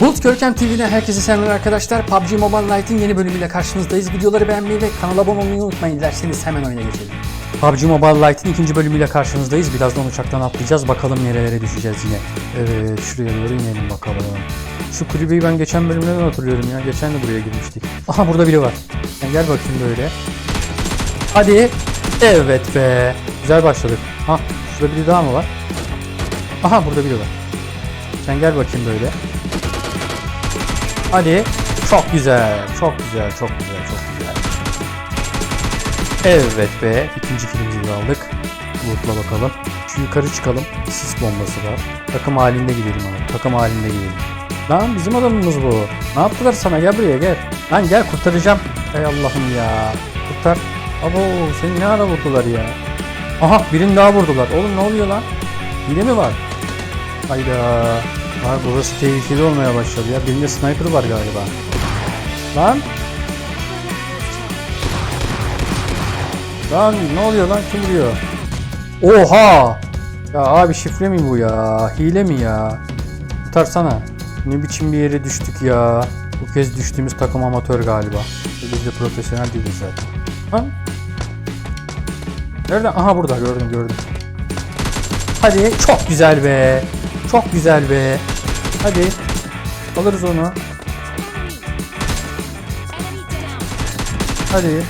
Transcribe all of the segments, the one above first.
Bulut Görkem TV'den herkese selamlar arkadaşlar. PUBG Mobile Lite'in yeni bölümüyle karşınızdayız. Videoları beğenmeyi ve kanala abone olmayı unutmayın. Dilerseniz hemen oyuna geçelim. PUBG Mobile Lite'in ikinci bölümüyle karşınızdayız. Birazdan uçaktan atlayacağız. Bakalım nerelere düşeceğiz yine. Evet şuraya doğru inelim bakalım. Şu kulübeyi ben geçen bölümlerden hatırlıyorum ya. Geçen de buraya girmiştik. Aha burada biri var. Yani gel bakayım böyle. Hadi. Evet be. Güzel başladık. Ha şurada biri daha mı var? Aha burada biri var. Sen gel bakayım böyle. Hadi. Çok güzel. Çok güzel. Çok güzel. Çok güzel. Evet be. ikinci kilimizi de aldık. Bulutla bakalım. Şu yukarı çıkalım. Sis bombası var. Takım halinde gidelim abi. Takım halinde gidelim. Lan bizim adamımız bu. Ne yaptılar sana? Gel buraya gel. Lan gel kurtaracağım. Ey Allah'ım ya. Kurtar. Abo seni ne ara vurdular ya. Aha birini daha vurdular. Oğlum ne oluyor lan? Hile mi var? Hayda. Abi burası tehlikeli olmaya başladı ya. Birinde sniper var galiba. Lan. Lan ne oluyor lan? Kim vuruyor? Oha! Ya abi şifre mi bu ya? Hile mi ya? Tutarsana. Ne biçim bir yere düştük ya. Bu kez düştüğümüz takım amatör galiba. Biz de profesyonel değiliz zaten. Lan. Nereden? Aha burada gördüm gördüm. Hadi çok güzel be. Çok güzel be. Hadi. Alırız onu. Hadi.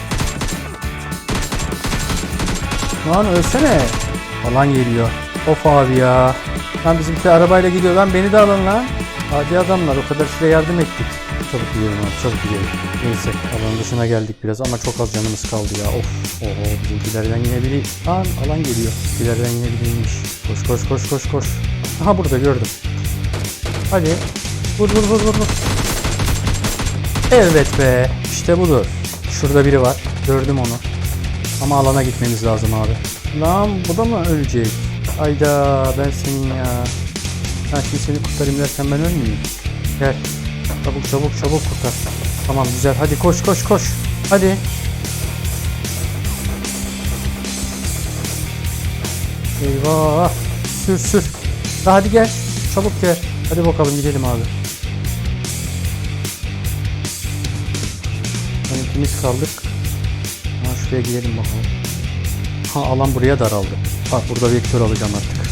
Lan ölsene. Alan geliyor. Of abi ya. Lan bizimki arabayla gidiyor lan beni de alın lan. Hadi adamlar o kadar size yardım ettik. Çabuk gidelim abi çabuk gidelim. Neyse alanın dışına geldik biraz ama çok az canımız kaldı ya. Of. Oho bizimkilerden yine biri. Lan alan geliyor. Bizimkilerden yine biriymiş. Koş koş koş koş koş. Aha burada gördüm. Hadi. Vur vur vur vur vur. Evet be. İşte budur. Şurada biri var. Gördüm onu. Ama alana gitmemiz lazım abi. Lan bu da mı ölecek? Ayda ben senin ya. Ben şimdi seni kurtarayım dersen ben ölmeyeyim. Gel. Çabuk çabuk çabuk kurtar. Tamam güzel. Hadi koş koş koş. Hadi. Eyvah. Sür sür. Daha hadi gel. Çabuk gel. Hadi bakalım gidelim abi. Hani ikimiz kaldık. Ha, şuraya gidelim bakalım. Ha alan buraya daraldı. Bak burada vektör alacağım artık.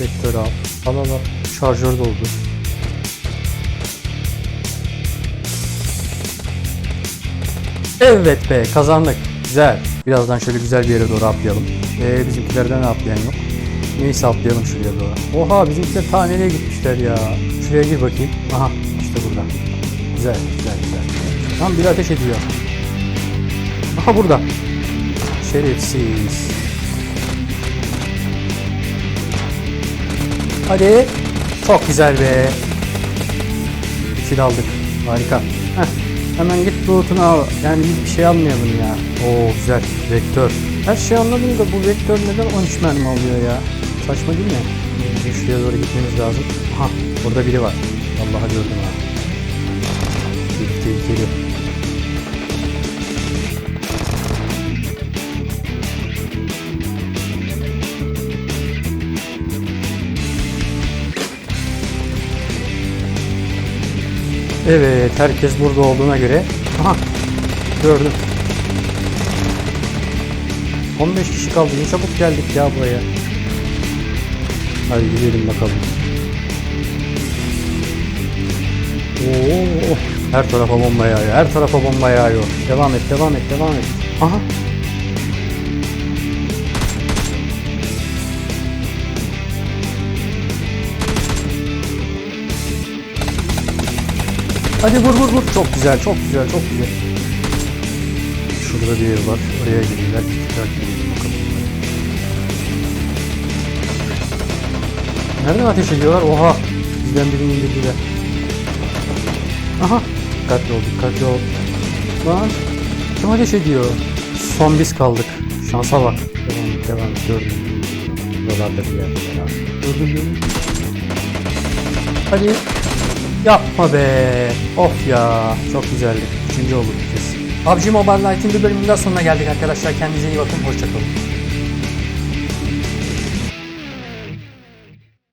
Vektör al. Al al al. Şarjör doldu. Evet be kazandık. Güzel. Birazdan şöyle güzel bir yere doğru atlayalım. Ee, bizimkilerden atlayan yok. Neyse atlayalım şuraya doğru. Oha bizimkiler ta nereye gitmişler ya. Şuraya gir bakayım. Aha işte burada. Güzel güzel güzel. Tam bir ateş ediyor. Aha burada. Şerefsiz. Hadi. Çok güzel be. İkili aldık. Harika. Heh. Hemen git loot'unu al. Yani biz bir şey almayalım ya. Oo güzel. Vektör. Her şey anladım da bu vektör neden 13 mermi alıyor ya? Saçma değil mi? Şuraya doğru gitmemiz lazım. Aha burada biri var. Vallahi gördüm ha. Tehlikeli. Evet, herkes burada olduğuna göre. Aha, gördüm. 15 kişi kaldı. Ne çabuk geldik ya buraya. Hadi gidelim bakalım. Oo, her tarafa bomba yağıyor. Her tarafa bomba yağıyor. Devam et, devam et, devam et. Aha. Hadi vur vur vur. Çok güzel, çok güzel, çok güzel. Şurada bir yer var. Oraya gidiyorlar. Tekrar gidelim bakalım. Nereden ateş ediyorlar? Oha. Bizden birini indirdiler. Aha. Dikkatli ol, dikkatli ol. Lan. Kim ateş ediyor? Son biz kaldık. Şansa bak. Devam devam. Gördüm. Buralarda bir yerde. Gördüm, gördüm. Hadi. Yapma be. Of ya. Çok güzeldi. Üçüncü olduk biz. PUBG Mobile Lite'in bir bölümünün daha sonuna geldik arkadaşlar. Kendinize iyi bakın. Hoşçakalın.